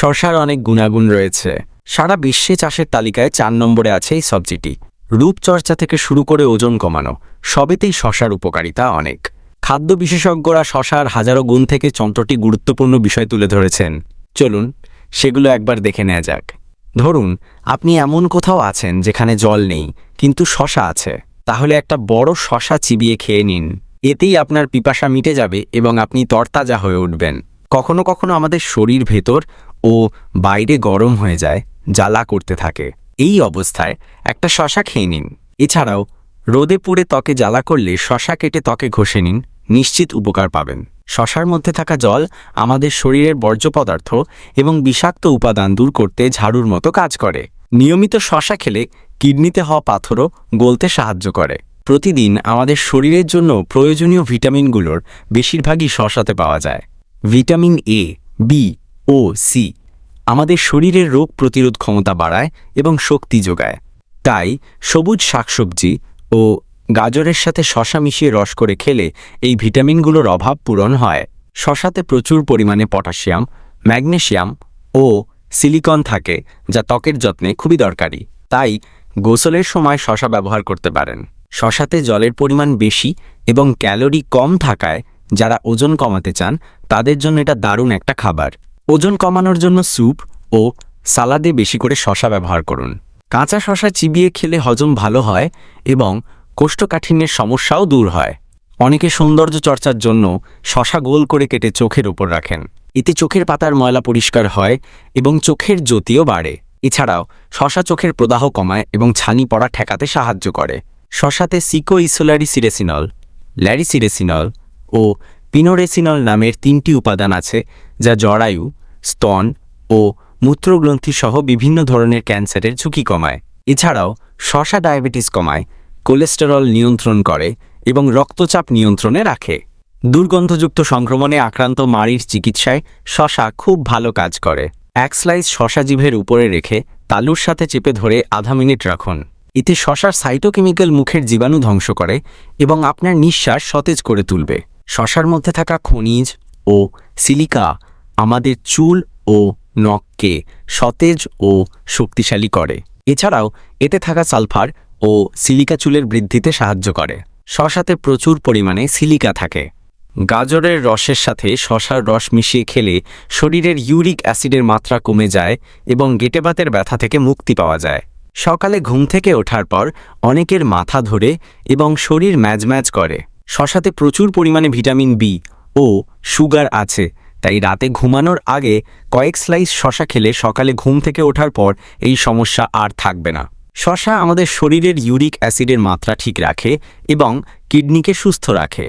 শশার অনেক গুণাগুণ রয়েছে। সারা বিশ্বে চাষের তালিকায় চার নম্বরে আছে এই সবজিটি। রূপচর্চা থেকে শুরু করে ওজন কমানো, সবেতেই শশার উপকারিতা অনেক। খাদ্য বিশেষজ্ঞরা শশার হাজারো গুণ থেকে চন্ত্রটি গুরুত্বপূর্ণ বিষয় তুলে ধরেছেন। চলুন, সেগুলো একবার দেখে নেওয়া যাক। ধরুন, আপনি এমন কোথাও আছেন যেখানে জল নেই, কিন্তু শশা আছে। তাহলে একটা বড় শশা চিবিয়ে খেয়ে নিন। এতেই আপনার পিপাসা মিটে যাবে এবং আপনি তরতাজা হয়ে উঠবেন। কখনো কখনো আমাদের শরীর ভেতর ও বাইরে গরম হয়ে যায়, জ্বালা করতে থাকে। এই অবস্থায় একটা শশা খেয়ে নিন। এছাড়াও, রোদে পুড়ে ত্বকে জ্বালা করলে শশা কেটে ত্বকে ঘষে নিন, নিশ্চিত উপকার পাবেন। শশার মধ্যে থাকা জল আমাদের শরীরের বর্জ্য পদার্থ এবং বিষাক্ত উপাদান দূর করতে ঝাড়ুর মতো কাজ করে। নিয়মিত শশা খেলে কিডনিতে হওয়া পাথরও গলতে সাহায্য করে। প্রতিদিন আমাদের শরীরের জন্য প্রয়োজনীয় ভিটামিনগুলোর বেশিরভাগই শশাতে পাওয়া যায়। ভিটামিন এ বি ও সি আমাদের শরীরের রোগ প্রতিরোধ ক্ষমতা বাড়ায় এবং শক্তি যোগায়। তাই সবুজ শাকসবজি ও গাজরের সাথে শশা মিশিয়ে রস করে খেলে এই ভিটামিনগুলোর অভাব পূরণ হয়। শশাতে প্রচুর পরিমাণে পটাশিয়াম, ম্যাগনেশিয়াম ও সিলিকন থাকে, যা ত্বকের যত্নে খুবই দরকারি। তাই গোসলের সময় শশা ব্যবহার করতে পারেন। শশাতে জলের পরিমাণ বেশি এবং ক্যালোরি কম থাকায় যারা ওজন কমাতে চান, তাদের জন্য এটা দারুণ একটা খাবার। ওজন কমানোর জন্য স্যুপ ও সালাদে বেশি করে শশা ব্যবহার করুন। কাঁচা শশা চিবিয়ে খেলে হজম ভালো হয় এবং কোষ্ঠকাঠিন্যের সমস্যাও দূর হয়। অনেকে সৌন্দর্য চর্চার জন্য শশা গোল করে কেটে চোখের ওপর রাখেন। এতে চোখের পাতার ময়লা পরিষ্কার হয় এবং চোখের জ্যোতিও বাড়ে। এছাড়াও শশা চোখের প্রদাহ কমায় এবং ছানি পড়া ঠেকাতে সাহায্য করে। শশাতে সিকো ইসোলারি সিরেসিনল, ল্যারিসিরেসিনল ও পিনোরেসিনল নামের তিনটি উপাদান আছে যা জরায়ু স্তন ও মূত্রগ্রন্থি সহ বিভিন্ন ধরনের ক্যান্সারের ঝুঁকি কমায়। এছাড়াও শশা ডায়াবেটিস কমায়, কোলেস্টেরল নিয়ন্ত্রণ করে এবং রক্তচাপ নিয়ন্ত্রণে রাখে। দুর্গন্ধযুক্ত সংক্রমণে আক্রান্ত মাড়ির চিকিৎসায় শশা খুব ভালো কাজ করে। এক স্লাইস শশা জিভের উপরে রেখে তালুর সাথে চেপে ধরে আধা মিনিট রাখুন। এতে শশার সাইটোকেমিক্যাল মুখের জীবাণু ধ্বংস করে এবং আপনার নিঃশ্বাস সতেজ করে তুলবে। শশার মধ্যে থাকা খনিজ ও সিলিকা আমাদের চুল ও নখকে সতেজ ও শক্তিশালী করে। এছাড়াও, এতে থাকা সালফার ও সিলিকা চুলের বৃদ্ধিতে সাহায্য করে। শশাতে প্রচুর পরিমাণে সিলিকা থাকে। গাজরের রসের সাথে শশার রস মিশিয়ে খেলে শরীরের ইউরিক অ্যাসিডের মাত্রা কমে যায় এবং গেটেবাতের ব্যথা থেকে মুক্তি পাওয়া যায়। সকালে ঘুম থেকে ওঠার পর অনেকের মাথা ধরে এবং শরীর ম্যাজম্যাজ করে। শশাতে প্রচুর পরিমাণে ভিটামিন বি ও সুগার আছে তাই রাতে ঘুমানোর আগে কয়েক স্লাইস শশা খেলে সকালে ঘুম থেকে ওঠার পর এই সমস্যা আর থাকবে না। শশা আমাদের শরীরের ইউরিক অ্যাসিডের মাত্রা ঠিক রাখে এবং কিডনিকে সুস্থ রাখে।